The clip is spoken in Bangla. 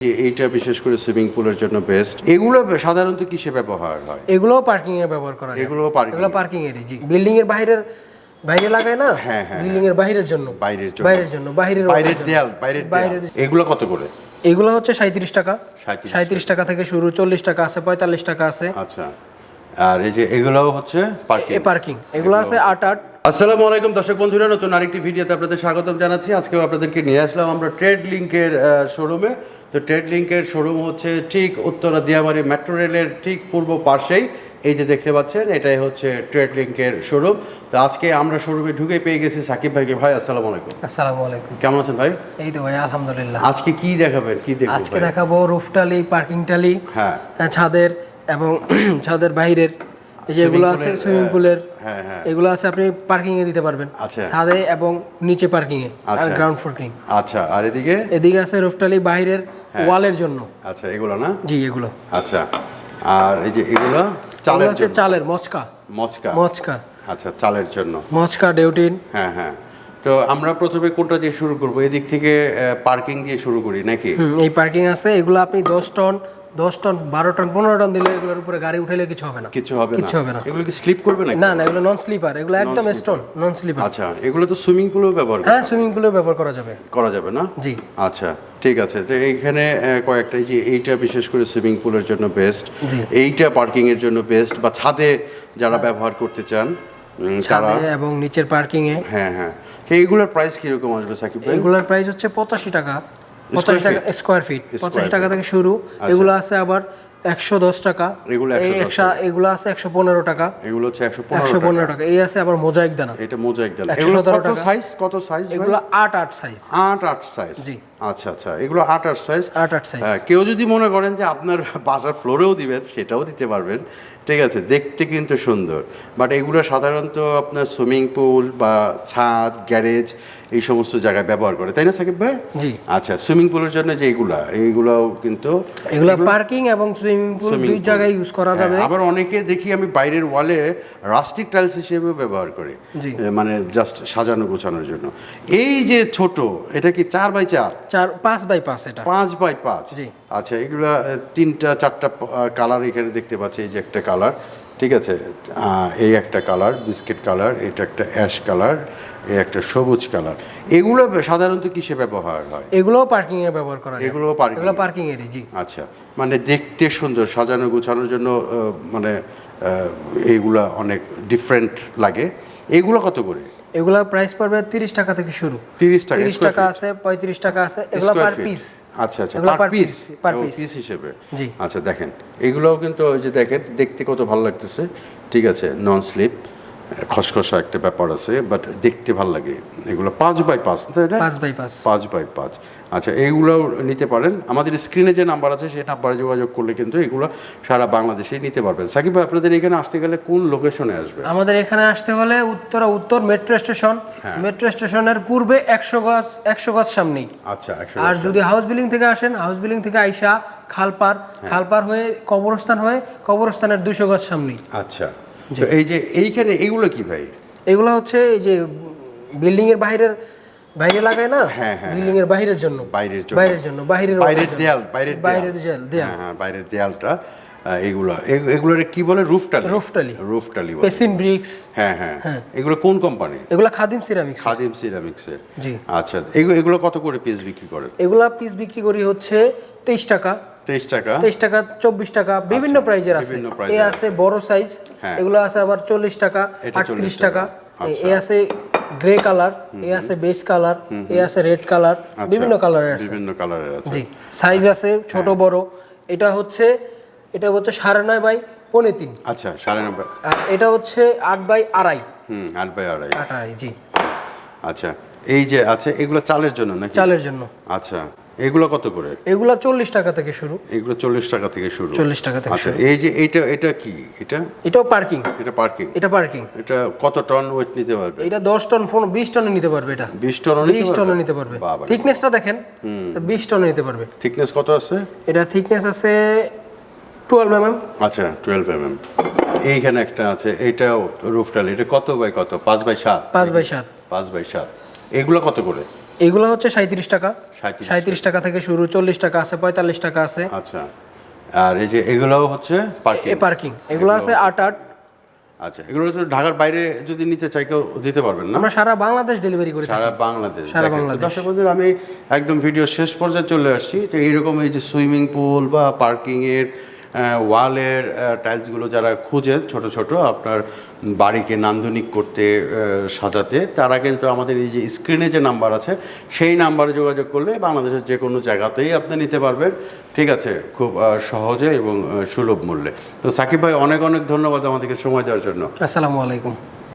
এইটা বিশেষ করে সুইমিং পুলের জন্য বেস্ট। এগুলো সাধারণত কিসে ব্যবহার হয়? এগুলোও পার্কিং এ ব্যবহার করা যায়। এগুলো parking এগুলো পার্কিং এর জি। বিল্ডিং এর বাইরের বাইরে লাগায় না? হ্যাঁ, হ্যাঁ, বিল্ডিং এর বাইরের জন্য। বাইরের জন্য। বাইরের জন্য বাইরের বাইরের। দেয়াল বাইরের বাইরের এগুলো কত করে? এগুলো হচ্ছে সাঁত্রিশ টাকা। 37 সাঁত্রিশ টাকা থেকে শুরু চল্লিশ টাকা আছে পঁয়তাল্লিশ টাকা আছে। আচ্ছা। আর এই যে এগুলো হচ্ছে পার্কিং এ পার্কিং এগুলো আছে আট আট আসসালামু আলাইকুম দর্শক বন্ধুরা নতুন আরেকটি ভিডিওতে আপনাদের স্বাগতম জানাচ্ছি। আজকেও আপনাদেরকে নিয়ে আসলাম আমরা ট্রেড লিঙ্কের শোরুমে তো ট্রেড লিঙ্কের শোরুম হচ্ছে ঠিক উত্তরা দিয়াবাড়ি মেট্রো রেলের ঠিক পূর্ব পাশেই। এই যে দেখতে পাচ্ছেন এটাই হচ্ছে ট্রেড লিঙ্কের শোরুম তো আজকে আমরা শোরুমে ঢুকে পেয়ে গেছি সাকিব ভাইকে। ভাই আসসালামু আলাইকুম। আসসালামু আলাইকুম। কেমন আছেন ভাই? এই তো ভাই আলহামদুলিল্লাহ। আজকে কি দেখাবেন? কি দেখব আজকে দেখাবো রুফ টালি পার্কিং টালি হ্যাঁ। হ্যাঁ, ছাদের এবং ছাদের বাইরের এই যে এগুলো আছে সুইমিং পুলের হ্যাঁ হ্যাঁ এগুলো আছে আপনি পার্কিং এ দিতে পারবেন। আচ্ছা। ছাদে এবং নিচে পার্কিং এ আর আচ্ছা। গ্রাউন্ড পার্কিং আচ্ছা আর এদিকে? এদিকে আছে রুফটালি বাইরের হ্যাঁ। ওয়ালের জন্য। আচ্ছা এগুলো না? জি এগুলো। আচ্ছা আর এই যে এগুলো এগুলো চালের চালের মচকা। মচকা। মচকা। আচ্ছা চালের জন্য। মচকা ডেউটিন হ্যাঁ হ্যাঁ। তো আমরা প্রথমে কোনটা দিয়ে শুরু করব? এদিক থেকে পার্কিং দিয়ে শুরু করি নাকি? এই পার্কিং আছে এগুলো আপনি দশ টন দশ টন বারো টন পনেরো টন দিলে এগুলোর উপরে গাড়ি উঠাইলে কিছু হবে না। কিছু হবে না? কিচ্ছু হবে না। এগুলো কি স্লিপ করবে নাকি? না না এগুলো নন স্লিপার এগুলো একদম স্টোন নন স্লিপার আচ্ছা এগুলো তো সুইমিং পুলেও ব্যবহার হ্যাঁ সুইমিং পুলেও ব্যবহার করা যাবে। করা যাবে না? জি। আচ্ছা ঠিক আছে তো এইখানে কয়েকটা যে এইটা বিশেষ করে সুইমিং পুলের জন্য বেস্ট এইটা পার্কিং এর জন্য বেস্ট বা ছাদে যারা ব্যবহার করতে চান তারা এবং নিচের পার্কিং এ। হ্যাঁ হ্যাঁ। এইগুলোর প্রাইস কীরকম আসবে সাকিব ভাই? এগুলোর প্রাইস হচ্ছে পঁচাশি টাকা। পঁচাশি টাকা স্কোয়ার ফিট পঁচাশি টাকা থেকে শুরু। এগুলো আছে আবার একশো দশ টাকা। এগুলো 110 একশো এগুলো আছে একশো পনেরো টাকা। এগুলো হচ্ছে একশো পনেরো টাকা। এই আছে আবার মোজাইক দানা। এটা মোজাইক দেন। 117 এগুলো কত সাইজ কত সাইজ এগুলো আট আট সাইজ আট আট সাইজ জি। আচ্ছা আচ্ছা। এগুলো আট আট সাইজ আট আট সাইজ হ্যাঁ, কেউ যদি মনে করেন যে আপনার বাসার ফ্লোরেও দিবেন সেটাও দিতে পারবেন। ঠিক আছে দেখতে কিন্তু সুন্দর। বাট এগুলো সাধারণত আপনার সুইমিং পুল বা ছাদ গ্যারেজ এই সমস্ত জায়গায় ব্যবহার করে। তাই না সাকিব ভাই? জি। আচ্ছা সুইমিং পুলের জন্য যে এগুলা এইগুলাও কিন্তু এগুলো পার্কিং এবং সুইমিং পুল দুই জায়গায় ইউজ করা যাবে। হ্যাঁ, আবার অনেকে দেখি আমি বাইরের ওয়ালে রাস্টিক টাইলস হিসেবেও ব্যবহার করে। মানে জাস্ট সাজানো গোছানোর জন্য। এই যে ছোট এটা কি চার বাই চার? চার পাঁচ বাই পাঁচ এটা। পাঁচ বাই পাঁচ। আচ্ছা এগুলা তিনটা চারটা কালার এখানে দেখতে পাচ্ছি এই যে একটা কালার ঠিক আছে? এই একটা কালার বিস্কিট কালার এটা একটা অ্যাশ কালার এই একটা সবুজ কালার এগুলো সাধারণত কিসে ব্যবহার হয়? এগুলোও পার্কিং এ ব্যবহার করা এগুলো parking এগুলো পার্কিং এর জি। আচ্ছা মানে দেখতে সুন্দর সাজানো গোছানোর জন্য মানে এইগুলা অনেক ডিফারেন্ট লাগে। এগুলো কত করে? এগুলা প্রাইস পড়বে তিরিশ টাকা থেকে শুরু। 30 টাকা, তিরিশ square টাকা আছে পঁয়ত্রিশ টাকা আছে এগুলা পার পিস আচ্ছা আচ্ছা পার পিস পার পিস হিসেবে। জি। আচ্ছা দেখেন। এগুলোও কিন্তু ওই যে দেখেন দেখতে কত ভালো লাগতেছে। ঠিক আছে নন স্লিপ খসখসা একটা ব্যাপার আছে বাট দেখতে ভালো লাগে। এগুলো পাঁচ বাই পাঁচ তাই না? পাঁচ বাই পাঁচ। পাঁচ বাই পাঁচ। আচ্ছা এইগুলোও নিতে পারেন। আমাদের স্ক্রিনে যে নাম্বার আছে সেই নাম্বারে যোগাযোগ করলে কিন্তু এগুলো সারা বাংলাদেশে নিতে পারবেন। সাকিব ভাই আপনাদের এখানে আসতে গেলে কোন লোকেশনে আসবে আমাদের এখানে আসতে হলে উত্তরা উত্তর মেট্রো স্টেশন। মেট্রো স্টেশনের পূর্বে একশো গজ একশো গজ সামনেই। আচ্ছা একশো আর যদি হাউস বিল্ডিং থেকে আসেন হাউস বিল্ডিং থেকে আইসা খালপার হ্যাঁ। খালপার হয়ে কবরস্থান হয়ে কবরস্থানের দুশো গজ সামনেই। আচ্ছা। তো এই যে এইখানে এইগুলো কি ভাই? এগুলো হচ্ছে এই যে বিল্ডিং এর বাইরের বাইরে লাগায় না? হ্যাঁ, হ্যাঁ, বিল্ডিং এর বাইরের জন্য। বাইরের জন্য। বাইরের জন্য বাইরের বাইরের দেয়াল বাইরের বাইরের দেয়াল দেয়াল। হ্যাঁ হ্যাঁ বাইরের দেয়ালটা এগুলো। এগ- এগুলোর কি বলে? রুফটালি রুফটালি। রুফটালি বলে। পেসিন ব্রিক্স। হ্যাঁ হ্যাঁ। এগুলো কোন কোম্পানি? এগুলো খাদিম সিরামিক্স খাদিম সিরামিক্সের। জি। আচ্ছা এগুলো এগুলো কত করে পিস বিক্রি করেন এগুলা পিস বিক্রি করি হচ্ছে তেইশ টাকা। তেইশ টাকা। তেইশ টাকা চব্বিশ টাকা বিভিন্ন প্রাইজের আছে। আচ্ছা, এ আছে বড় সাইজ হ্যাঁ। এগুলো আছে আবার চল্লিশ টাকা আটত্রিশ টাকা। টাকা। এ- আচ্ছা। আছে গ্রে কালার এ আছে বেস কালার এ আছে রেড কালার আচ্ছা, বিভিন্ন কালারের আছে। বিভিন্ন কালারের আছে। জি সাইজ আছে ছোট হ্যাঁ। বড়। এটা হচ্ছে এটা হচ্ছে সাড়ে নয় বাই পৌনে তিন। আচ্ছা সাড়ে আর এটা হচ্ছে আট বাই আড়াই। হুম আট বাই আড়াই। আট আড়াই জি। আচ্ছা এই যে আছে এগুলো চালের জন্য নাকি? চালের জন্য। আচ্ছা। এগুলো কত করে? এগুলা চল্লিশ টাকা থেকে শুরু। এগুলো চল্লিশ টাকা থেকে শুরু। চল্লিশ টাকা থেকে আচ্ছা এই যে এইটা এটা কি? এটা? এটাও পার্কিং এটা পার্কিং এটা পার্কিং এটা কত টন ওয়েট নিতে পারবে? এটা দশ টন ফোন বিশ টনে নিতে পারবে এটা। বিশ টন বিশ টনে নিতে পারবে। থিকনেসটা দেখেন। বিশ টনে নিতে পারবে। থিকনেস কত আছে? এটা থিকনেস আছে টুয়েলভ এম এম আচ্ছা টুয়েলভ এম এম এইখানে একটা আছে এইটাও রুফটাল এটা কত বাই কত? পাঁচ বাই সাত? পাঁচ বাই সাত। পাঁচ বাই সাত। এগুলো কত করে? এগুলো হচ্ছে সাঁত্রিশ টাকা। 37 সাঁত্রিশ টাকা থেকে শুরু চল্লিশ টাকা আছে পঁয়তাল্লিশ টাকা আছে। আচ্ছা। আর এই যে এগুলো হচ্ছে পার্কিং এ পার্কিং এগুলো আছে আট আট। আচ্ছা এগুলো হচ্ছে ঢাকার বাইরে যদি নিতে চাই কেউ দিতে পারবেন না? আমরা সারা বাংলাদেশ ডেলিভারি করি সারা বাংলাদেশ। সারা বাংলাদেশ। দর্শক বন্ধুরা আমি একদম ভিডিও শেষ পর্যায়ে চলে আসছি। তো এইরকম এই যে সুইমিং পুল বা পার্কিংয়ের ওয়ালের টাইলসগুলো যারা খুঁজেন ছোট ছোট, আপনার বাড়িকে নান্দনিক করতে সাজাতে, তারা কিন্তু আমাদের এই যে স্ক্রিনে যে নাম্বার আছে, সেই নাম্বারে যোগাযোগ করলে বাংলাদেশের যে কোনো জায়গাতেই আপনি নিতে পারবেন। ঠিক আছে? খুব সহজে এবং সুলভ মূল্যে। তো সাকিব ভাই, অনেক অনেক ধন্যবাদ আমাদেরকে সময় দেওয়ার জন্য। আসসালামু আলাইকুম।